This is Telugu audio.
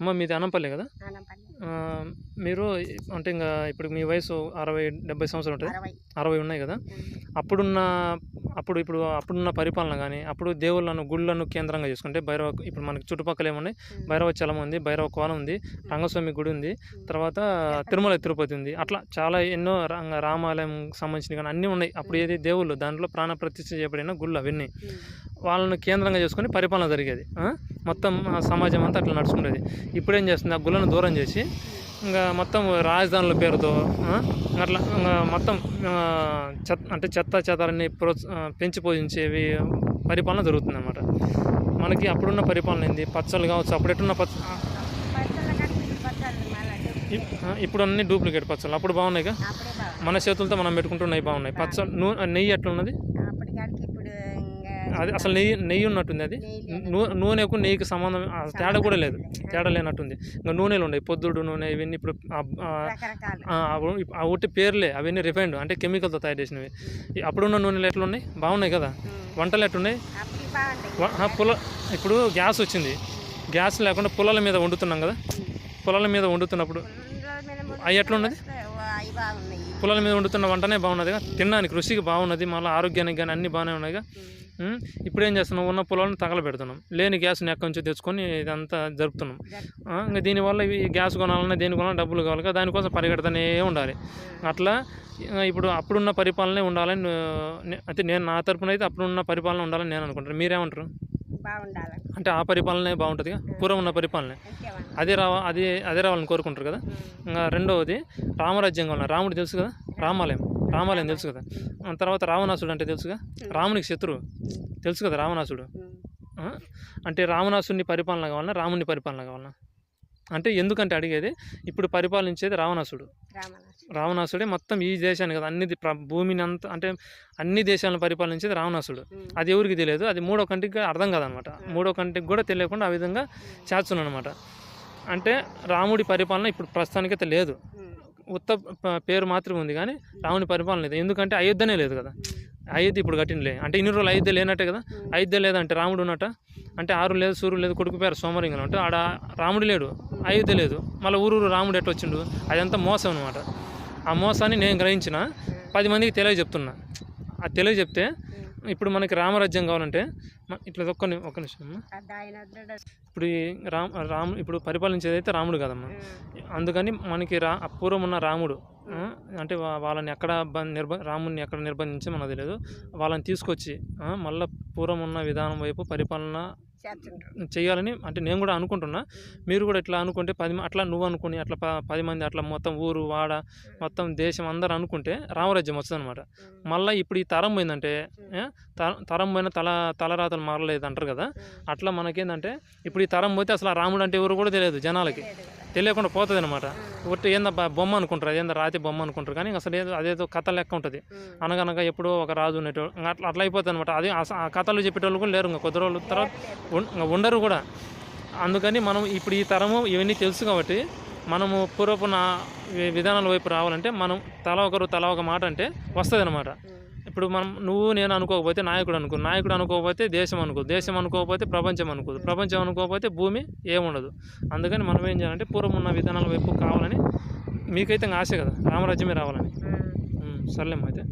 అమ్మ మీది అనంపల్లి కదా? మీరు అంటే ఇంకా ఇప్పుడు మీ వయసు అరవై డెబ్బై సంవత్సరాలు ఉంటుంది? అరవై. ఉన్నాయి కదా. అప్పుడున్న అప్పుడు ఇప్పుడు అప్పుడున్న పరిపాలన కానీ అప్పుడు దేవుళ్ళను గుళ్ళను కేంద్రంగా చేసుకుంటే భైరవ ఇప్పుడు మనకి చుట్టుపక్కల ఏమున్నాయి. భైరవ చలం ఉంది భైరవ కోన ఉంది రంగస్వామి గుడి ఉంది తర్వాత తిరుమల తిరుపతి ఉంది. అట్లా చాలా ఎన్నో రంగ రామాలయం సంబంధించినవి కానీ అన్నీ ఉన్నాయి. అప్పుడు ఏది దేవుళ్ళు దాంట్లో ప్రాణ ప్రతిష్ఠ చేయబడిన గుళ్ళు అవన్నీ. వాళ్ళని కేంద్రంగా చేసుకొని పరిపాలన జరిగేది? మొత్తం ఆ సమాజం అంతా అట్లా నడుచుకునేది ఇప్పుడు ఏం చేస్తుంది? ఆ గుళ్ళను దూరం చేసి ఇంకా మొత్తం రాజధానుల పేరుతో? అట్లా ఇంకా మొత్తం చెత్త అంటే చెత్త చెదారాన్ని ప్రోత్స పెంచి పోషించేవి పరిపాలన జరుగుతుంది అనమాట మనకి అప్పుడున్న పరిపాలన ఏంది? పచ్చళ్ళు కావచ్చు అప్పుడు ఎట్టున్న పచ్చ ఇప్పుడు అన్ని డూప్లికేట్ పచ్చళ్ళు. అప్పుడు బాగున్నాయిగా? మన చేతులతో మనం పెట్టుకుంటున్నాయి బాగున్నాయి. పచ్చళ్ళు నూ నెయ్యి ఎట్లా ఉన్నది అప్పటి కాడికి ఇప్పుడు ఇంకా అది అసలు నెయ్యి నెయ్యి ఉన్నట్టుంది అది. నూనెకు నెయ్యికి సంబంధం తేడా కూడా లేదు. తేడా లేనట్టుంది. ఇంకా నూనెలు ఉన్నాయి పొద్దుడు నూనె ఇవన్నీ ఇప్పుడు ఆ- ఒట్టి పేర్లే. అవన్నీ రిఫైన్డ్ అంటే కెమికల్తో తయారు చేసినవి. అప్పుడున్న నూనెలు ఎట్లా ఉన్నాయి బాగున్నాయి కదా. వంటలు ఎట్లున్నాయి? పుల ఇప్పుడు గ్యాస్ వచ్చింది. గ్యాస్ లేకుండా పుల్లల మీద వండుతున్నాం కదా. పుల్లల మీద వండుతున్నప్పుడు అవి ఎట్లున్నది? పుల్లల మీద వండుతున్న వంటనే బాగున్నదిగా? తినడానికి రుచికి బాగున్నది. మళ్ళీ ఆరోగ్యానికి కానీ అన్నీ బాగానే ఉన్నాయిగా? ఇప్పుడు ఏం చేస్తున్నాం? ఉన్న పొలాలను తగలబెడుతున్నాం. లేని గ్యాస్ని ఎక్కడి నుంచి తెచ్చుకొని ఇదంతా జరుపుతున్నాం. ఇంకా దీనివల్ల ఇవి గ్యాస్ కొనాలన్నా దేని కొనాలన్నా డబ్బులు కావాలి కదా దానికోసం పరిగెడుతూనే ఉండాలి. అట్లా ఇప్పుడు అప్పుడున్న పరిపాలనే ఉండాలని అయితే నేను నా తరపున అయితే అప్పుడున్న పరిపాలన ఉండాలని నేను అనుకుంటాను మీరేమంటారు? అంటే ఆ పరిపాలనే బాగుంటుందిగా? పూర్వం ఉన్న పరిపాలనే. అదే రావ అదే అదే రావాలని కోరుకుంటారు కదా. ఇంకా రెండవది రామరాజ్యం కావాలి రాముడు తెలుసు కదా? రామాలయం. రామాలయం తెలుసు కదా? తర్వాత రావణాసుడు అంటే తెలుసుగా? రామునికి శత్రువు. తెలుసు కదా రావణాసుడు? అంటే రావణాసుని పరిపాలన కావాలన్నా రాముని పరిపాలన కావాలన్నా అంటే ఎందుకంటే అడిగేది? ఇప్పుడు పరిపాలించేది రావణాసుడు. రావణాసుడే. మొత్తం ఈ దేశాన్ని కదా అన్ని భూమిని అంతా అంటే అన్ని దేశాలను పరిపాలించేది రావణాసుడు. అది ఎవరికి తెలియదు. అది మూడో కంటికి అర్థం కాదనమాట. మూడో కంటికి కూడా తెలియకుండా ఆ విధంగా చేస్తున్నాను అనమాట అంటే రాముడి పరిపాలన ఇప్పుడు ప్రస్తుతానికైతే లేదు. ఉత్త పేరు మాత్రమే ఉంది కానీ రాముని పరిపాలన లేదు. ఎందుకంటే అయోధ్యనే లేదు కదా. అయోధ్య ఇప్పుడు కట్టినలే అంటే ఇన్ని రోజులు అయోధ్య లేనట్టే కదా. అయోధ్య లేదంటే రాముడు ఉన్నట్ట అంటే ఆరు లేదు సూర్యుడు లేదు కొడుకు పేరు సోమలింగం అంటే ఆడ రాముడు లేడు. అయోధ్య లేదు. మళ్ళీ ఊరూరు రాముడు ఎట్లా వచ్చిండు? అదంతా మోసం అనమాట ఆ మోసాన్ని నేను గ్రహించిన పది మందికి తెలియ చెప్తున్నా అది తెలియ చెప్తే ఇప్పుడు మనకి రామరాజ్యం కావాలంటే ఇట్లా ఒక్క ఒక్క నిమిషం. ఇప్పుడు ఈ రామ్ రాము ఇప్పుడు పరిపాలించేది అయితే రాముడు కదమ్మా. అందుకని మనకి రా పూర్వం ఉన్న రాముడు అంటే వాళ్ళని ఎక్కడ నిర్బ రాముడిని ఎక్కడ నిర్బంధించి మనకు తెలియదు వాళ్ళని తీసుకొచ్చి మళ్ళా పూర్వం ఉన్న విధానం వైపు పరిపాలన. చేయాలని అంటే నేను కూడా అనుకుంటున్నా. మీరు కూడా ఇట్లా అనుకుంటే పది అట్లా నువ్వు అనుకుని అట్లా పది మంది అట్లా మొత్తం ఊరు వాడ మొత్తం దేశం అందరూ అనుకుంటే రామరాజ్యం వస్తుంది అనమాట. మళ్ళీ ఇప్పుడు ఈ తరం పోయిందంటే తరం పోయిన తల తలరాతలు మారలేదు అంటారు కదా. అట్లా మనకేందంటే ఇప్పుడు ఈ తరం పోతే అసలు రాముడు అంటే ఎవరు కూడా తెలియదు జనాలకి. తెలియకుండా పోతుంది అనమాట ఒట్టి ఏందా బొమ్మ అనుకుంటారు అదేందా రాతి బొమ్మ అనుకుంటారు కానీ అసలు ఏదో అదేదో కథ లెక్క ఉంటుంది. అనగనగా ఎప్పుడో ఒక రాజు ఉండేటోడు అట్లా అట్లా అయిపోతుంది అనమాట అది ఆ కథలు చెప్పేటోళ్ళు కూడా లేరు ఇంకా కొద్ది రోజుల తర్వాత ఉండరు కూడా. అందుకని మనం ఇప్పుడు ఈ తరము ఇవన్నీ తెలుసు కాబట్టి మనము పూర్వపు నా విధానాల వైపు రావాలంటే మనం తల ఒకరు తల ఒక మాట అంటే వస్తుంది అనమాట. ఇప్పుడు మనం నువ్వు నేను అనుకోకపోతే నాయకుడు అనుకో నాయకుడు అనుకోకపోతే దేశం అనుకో దేశం అనుకోకపోతే ప్రపంచం అనుకోదు. ప్రపంచం అనుకోకపోతే భూమి ఏముండదు. అందుకని మనం ఏం చేయాలంటే పూర్వం ఉన్న విధానాల వైపు కావాలని మీకైతే ఆశ కదా రామరాజ్యమే రావాలని. సర్లేమ్మా అయితే.